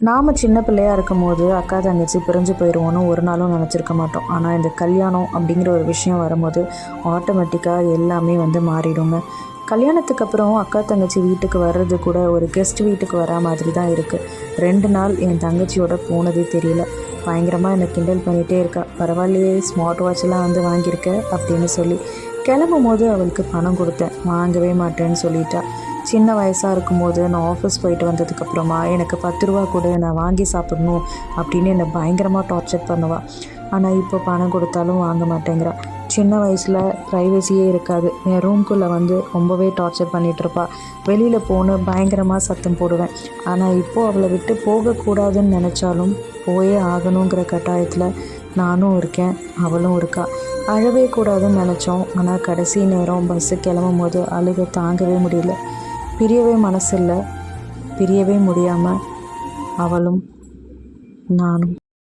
நாம் சின்ன பிள்ளையா இருக்கும்போது அக்கா தங்கச்சி பிரிஞ்சு போயிடுவோன்னு ஒரு நாளும் நினச்சிருக்க மாட்டோம். ஆனால் இந்த கல்யாணம் அப்படிங்கிற ஒரு விஷயம் வரும்போது ஆட்டோமேட்டிக்காக எல்லாமே வந்து மாறிடுங்க. கல்யாணத்துக்கு அப்புறம் அக்கா தங்கச்சி வீட்டுக்கு வர்றது கூட ஒரு கெஸ்ட் வீட்டுக்கு வரா மாதிரி தான் இருக்குது ரெண்டு நாள் என் தங்கச்சியோட போனதே தெரியல. பயங்கரமாக என்னை கிண்டல் பண்ணிகிட்டே இருக்கா. பரவாயில்லையே ஸ்மார்ட் வாட்ச்லாம் வந்து வாங்கியிருக்க அப்படின்னு சொல்லி கிளம்பும் போது அவளுக்கு பணம் கொடுத்தேன். வாங்கவே மாட்டேன்னு சொல்லிட்டா. சின்ன வயசாக இருக்கும்போது நான் ஆஃபீஸ் போயிட்டு வந்ததுக்கப்புறமா எனக்கு பத்து ரூபா கூட நான் வாங்கி சாப்பிடணும் அப்படின்னு என்னை பயங்கரமாக டார்ச்சர் பண்ணுவாள் ஆனால் இப்போ பணம் கொடுத்தாலும் வாங்க மாட்டேங்கிறா. சின்ன வயசில் ப்ரைவசியே இருக்காது. என் ரூம்குள்ளே வந்து ரொம்பவே டார்ச்சர் பண்ணிகிட்ருப்பா வெளியில் போன பயங்கரமாக சத்தம் போடுவேன். ஆனால் இப்போது அவளை விட்டு போகக்கூடாதுன்னு நினச்சாலும் போயே ஆகணுங்கிற கட்டாயத்தில் நானும் இருக்கேன் அவளும் இருக்கா. அழவே கூடாதுன்னு நினச்சோம். ஆனால் கடைசி நேரம் பஸ்ஸு கிளம்பும் போது அழுக தாங்கவே முடியல. பிரியவே மனசில்லை பிரியவே முடியாமல் அவளும் நானும்.